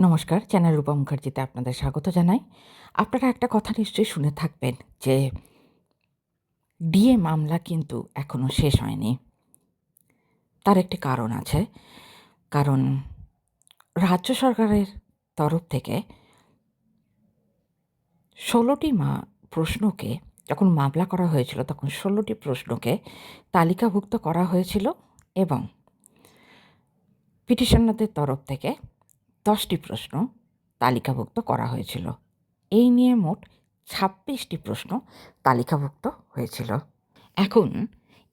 নমস্কার, চ্যানেল রূপা মুখার্জিতে আপনাদের স্বাগত জানাই। আপনারা একটা কথা নিশ্চয়ই শুনে থাকবেন যে ডিএ মামলা কিন্তু এখনও শেষ হয়নি। তার একটি কারণ আছে। কারণ রাজ্য সরকারের তরফ থেকে ষোলোটি মা প্রশ্নকে যখন মামলা করা হয়েছিল, তখন ষোলোটি প্রশ্নকে তালিকাভুক্ত করা হয়েছিল এবং পিটিশনারদের তরফ থেকে দশটি প্রশ্ন তালিকাভুক্ত করা হয়েছিল। এই নিয়ে মোট ছাব্বিশটি প্রশ্ন তালিকাভুক্ত হয়েছিল। এখন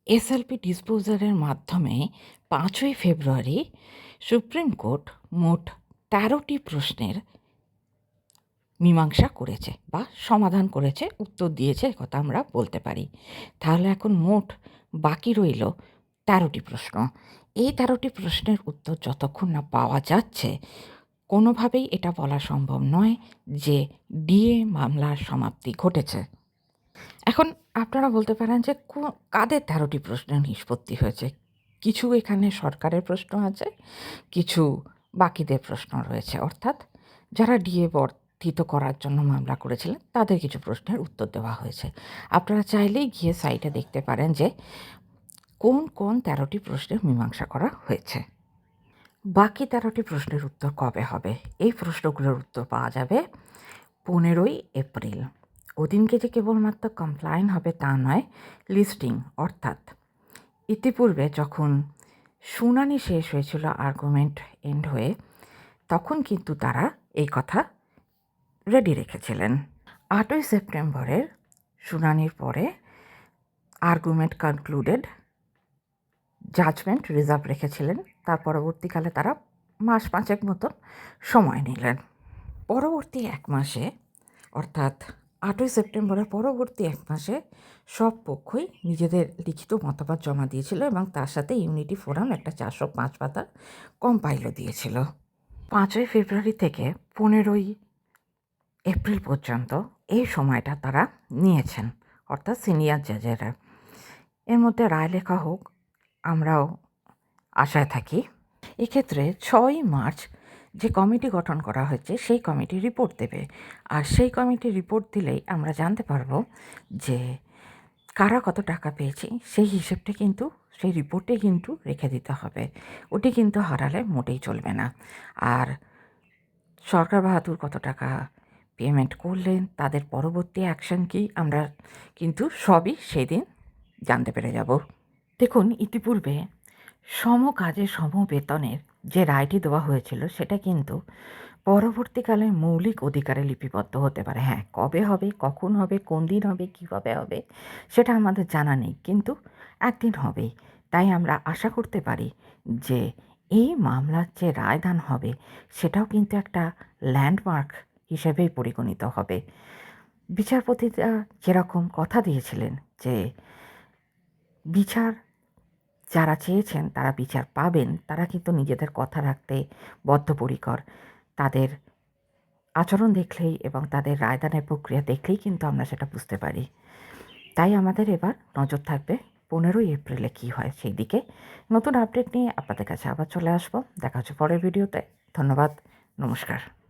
এসএলপি ডিসপোজারের মাধ্যমে পাঁচই ফেব্রুয়ারি সুপ্রিম কোর্ট মোট তেরোটি প্রশ্নের মীমাংসা করেছে বা সমাধান করেছে, উত্তর দিয়েছে কথা আমরা বলতে পারি। তাহলে এখন মোট বাকি রইল তেরোটি প্রশ্ন। এই তেরোটি প্রশ্নের উত্তর যতক্ষণ না পাওয়া যাচ্ছে কোনোভাবেই এটা বলা সম্ভব নয় যে ডিএ মামলার সমাপ্তি ঘটেছে। এখন আপনারা বলতে পারেন যে কাদের তেরোটি প্রশ্নের নিষ্পত্তি হয়েছে? কিছু এখানে সরকারের প্রশ্ন আছে, কিছু বাকিদের প্রশ্ন রয়েছে। অর্থাৎ যারা ডিএ বর্ধিত করার জন্য মামলা করেছিলেন, তাদের কিছু প্রশ্নের উত্তর দেওয়া হয়েছে। আপনারা চাইলেই গিয়ে সাইটে দেখতে পারেন যে কোন কোন তেরোটি প্রশ্নের মীমাংসা করা হয়েছে। বাকি তেরোটি প্রশ্নের উত্তর কবে হবে? এই প্রশ্নগুলোর উত্তর পাওয়া যাবে পনেরোই এপ্রিল। ওদিনকে যে কেবলমাত্র কমপ্লাইন হবে তা নয় লিস্টিং অর্থাৎ ইতিপূর্বে যখন শুনানি শেষ হয়েছিল আর্গুমেন্ট এন্ড হয়ে, তখন কিন্তু তারা এই কথা রেডি রেখেছিলেন। আটই সেপ্টেম্বরের শুনানির পরে আর্গুমেন্ট কনক্লুডেড জাজমেন্ট রিজার্ভ রেখেছিলেন। তার পরবর্তীকালে তারা মাস পাঁচেক মতন সময় নিলেন। পরবর্তী এক মাসে, অর্থাৎ আটই সেপ্টেম্বরের পরবর্তী এক মাসে সব পক্ষই নিজেদের লিখিত মতামত জমা দিয়েছিল এবং তার সাথে ইউনিটি ফোরাম একটা চারশো পাঁচ পাতার কম্পাইলও দিয়েছিল। পাঁচই ফেব্রুয়ারি থেকে পনেরোই এপ্রিল পর্যন্ত এই সময়টা তারা নিয়েছেন, অর্থাৎ সিনিয়র জাজেরা এর মধ্যে রায় লেখা হোক আমরাও আশায় থাকি। এক্ষেত্রে ছয়ই মার্চ যে কমিটি গঠন করা হয়েছে, সেই কমিটি রিপোর্ট দেবে। আর সেই কমিটি রিপোর্ট দিলেই আমরা জানতে পারব যে কারা কত টাকা পেয়েছি, সেই হিসেবটা কিন্তু, সেই রিপোর্টে কিন্তু রেখে দিতে হবে। ওটি কিন্তু হারালে মোটেই চলবে না। আর সরকার বাহাদুর কত টাকা পেমেন্ট করলেন, তাদের পরবর্তী অ্যাকশন কি, আমরা কিন্তু সবই সেদিন জানতে পেরে যাব। দেখুন, ইতিপূর্বে সম কাজে সম বেতনের যে রায়টি দেওয়া হয়েছিল, সেটা কিন্তু পরবর্তীকালে মৌলিক অধিকারে লিপিবদ্ধ হতে পারে। হ্যাঁ কবে হবে, কখন হবে, কোন দিন হবে, কীভাবে হবে, সেটা আমাদের জানা নেই, কিন্তু একদিন হবেই তাই আমরা আশা করতে পারি যে এই মামলার যে রায়দান হবে, সেটাও কিন্তু একটা ল্যান্ডমার্ক হিসেবেই পরিগণিত হবে। বিচারপতিরা যেরকম কথা দিয়েছিলেন যে বিচার যারা চেয়েছেন তারা বিচার পাবেন, তারা কিন্তু নিজেদের কথা রাখতে বদ্ধপরিকর। তাদের আচরণ দেখলেই এবং তাদের রায়দানের প্রক্রিয়া দেখলেই কিন্তু আমরা সেটা বুঝতে পারি। তাই আমাদের এবার নজর থাকবে পনেরোই এপ্রিলে কী হয় সেই দিকে। নতুন আপডেট নিয়ে আপনাদের কাছে আবার চলে আসব। দেখা হচ্ছে পরের ভিডিওতে। ধন্যবাদ। নমস্কার।